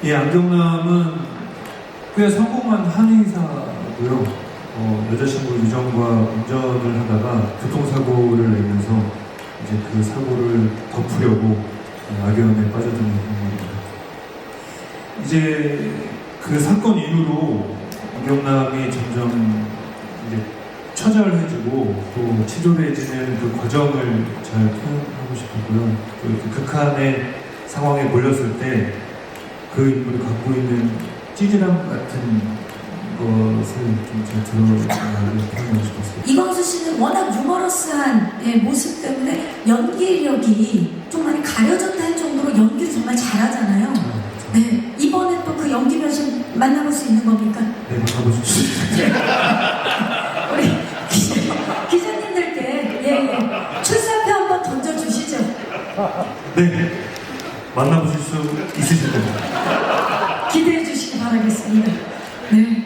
이 안경남은 꽤 성공한 한의사고요. 어, 여자친구 유정과 운전을 하다가 교통사고를 내면서 이제 그 사고를 덮으려고 악연에 빠져드는 인물입니다. 이제 그 사건 이후로 안경남이 점점 이제 처절해지고 또 치졸해지는 그 과정을 잘 표현하고 싶었고요. 또 이렇게 극한의 상황에 몰렸을 때 그 인물이 갖고 있는 찌질함 같은 것을 좀잘 드러나게 표현하고 싶었어요. 이광수 씨는 워낙 유머러스한 예, 모습 때문에 연기력이 좀 많이 가려졌다 할 정도로 연기를 정말 잘하잖아요. 네, 이번에 또 그 연기 변신 만나볼 수 있는 겁니까? 네, 만나보십시오. 우리 기자, 기자님들께 예, 예. 출사표 한번 던져주시죠. 네, 만나보실 수 있으실 겁니다. 기대해 주시기 바라겠습니다. 네.